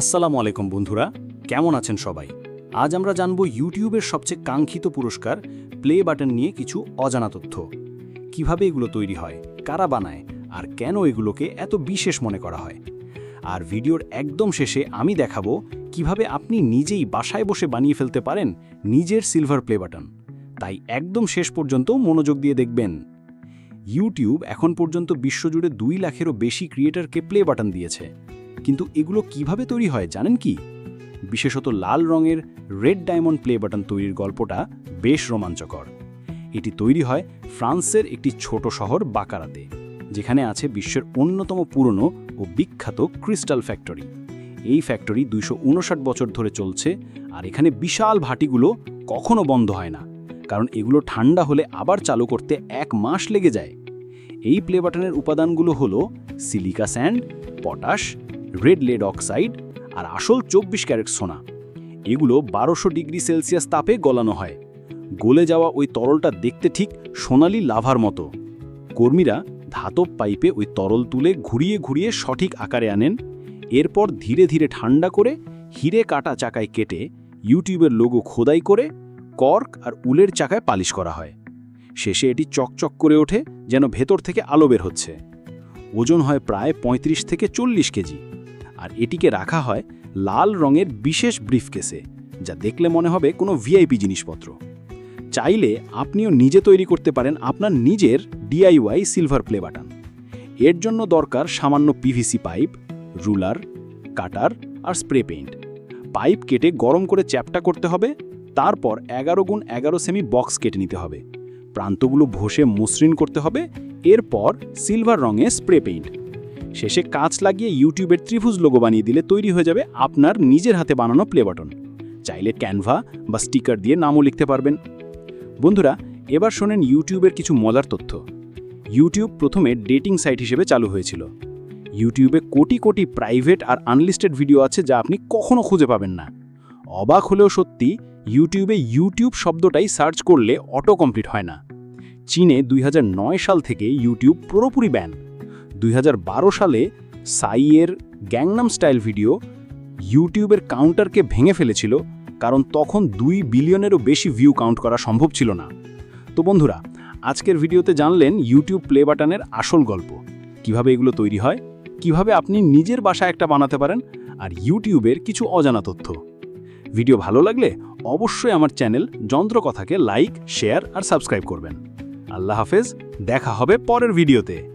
আসসালামু আলাইকুম বন্ধুরা, কেমন আছেন সবাই? আজ আমরা জানব ইউটিউবের সবচেয়ে কাঙ্ক্ষিত পুরস্কার, প্লে বাটন নিয়ে কিছু অজানা তথ্য। কীভাবে এগুলো তৈরি হয়, কারা বানায়, আর কেন এগুলোকে এত বিশেষ মনে করা হয়? আর ভিডিওর একদম শেষে আমি দেখাবো কীভাবে আপনি নিজেই বাসায় বসে বানিয়ে ফেলতে পারেন নিজের সিলভার প্লে বাটন। তাই একদম শেষ পর্যন্ত মনোযোগ দিয়ে দেখবেন। ইউটিউব এখন পর্যন্ত বিশ্বজুড়ে দুই লাখেরও বেশি ক্রিয়েটারকে প্লে বাটন দিয়েছে। কিন্তু এগুলো কীভাবে তৈরি হয় জানেন কি? বিশেষত লাল রঙের রেড ডায়মন্ড প্লে বাটন তৈরির গল্পটা বেশ রোমাঞ্চকর। এটি তৈরি হয় ফ্রান্সের একটি ছোট শহর বাকারাতে, যেখানে আছে বিশ্বের অন্যতম পুরনো ও বিখ্যাত ক্রিস্টাল ফ্যাক্টরি। এই ফ্যাক্টরি দুইশো উনষাট বছর ধরে চলছে আর এখানে বিশাল ভাটিগুলো কখনো বন্ধ হয় না, কারণ এগুলো ঠান্ডা হলে আবার চালু করতে এক মাস লেগে যায়। এই প্লে বাটনের উপাদানগুলো হলো silica sand, potash red lead oxide আর আসল চব্বিশ ক্যারেট সোনা। এগুলো বারোশো ডিগ্রি সেলসিয়াস তাপে গলানো হয়। গলে যাওয়া ওই তরলটা দেখতে ঠিক সোনালি লাভার মতো। কর্মীরা ধাতব পাইপে ওই তরল তুলে ঘুরিয়ে ঘুরিয়ে সঠিক আকারে আনেন। এরপর ধীরে ধীরে ঠান্ডা করে হিরে কাটা চাকায় কেটে ইউটিউবের লোগো খোদাই করে কর্ক আর উলের চাকায় পালিশ করা হয়। শেষে এটি চকচক করে ওঠে যেন ভেতর থেকে আলো বের হচ্ছে। ওজন হয় প্রায় ৩৫ থেকে চল্লিশ কেজি। আর এটিকে রাখা হয় লাল রঙের বিশেষ ব্রিফকেসে, যা দেখলে মনে হবে কোনো ভিআইপি জিনিসপত্র। চাইলে আপনিও নিজে তৈরি করতে পারেন আপনার নিজের ডিআইওয়াই সিলভার প্লে বাটন। এর জন্য দরকার সামান্য পিভিসি পাইপ, রুলার, কাটার আর স্প্রে পেইন্ট। পাইপ কেটে গরম করে চ্যাপটা করতে হবে, তারপর এগারো গুণ এগারো সেমি বক্স কেটে নিতে হবে। প্রান্তগুলো ঘষে মসৃণ করতে হবে, এরপর সিলভার রঙে স্প্রে পেইন্ট। শেষে কাঁচ লাগিয়ে ইউটিউবের ত্রিভুজ লোগো বানিয়ে দিলে তৈরি হয়ে যাবে আপনার নিজের হাতে বানানো প্লে বাটন চাইলে ক্যানভা বা স্টিকার দিয়ে নামও লিখতে পারবেন। বন্ধুরা, এবার শোনেন ইউটিউবের কিছু মজার তথ্য। ইউটিউব প্রথমে ডেটিং সাইট হিসেবে চালু হয়েছিল। ইউটিউবে কোটি কোটি প্রাইভেট আর আনলিস্টেড ভিডিও আছে যা আপনি কখনো খুঁজে পাবেন না। অবাক হলেও সত্যি, ইউটিউবে ইউটিউব শব্দটাই সার্চ করলে অটো কমপ্লিট হয় না। চীনে দুই হাজার নয় সাল থেকে ইউটিউব পুরোপুরি ব্যান দুই হাজার বারো সালে সাইয়ের গ্যাংনাম স্টাইল ভিডিও ইউটিউবের কাউন্টারকে ভেঙে ফেলেছিল, কারণ তখন দুই বিলিয়নেরও বেশি ভিউ কাউন্ট করা সম্ভব ছিল না। তো বন্ধুরা, আজকের ভিডিওতে জানলেন ইউটিউব প্লে বাটনের আসল গল্প। কীভাবে এগুলো তৈরি হয়? কীভাবে আপনি নিজের বাসায় একটা বানাতে পারেন? আর ইউটিউবের কিছু অজানা তথ্য। ভিডিও ভালো লাগলে অবশ্যই আমার চ্যানেল যন্ত্রকথাকে লাইক, শেয়ার আর সাবস্ক্রাইব করবেন। আল্লাহ হাফেজ, দেখা হবে পরের ভিডিওতে।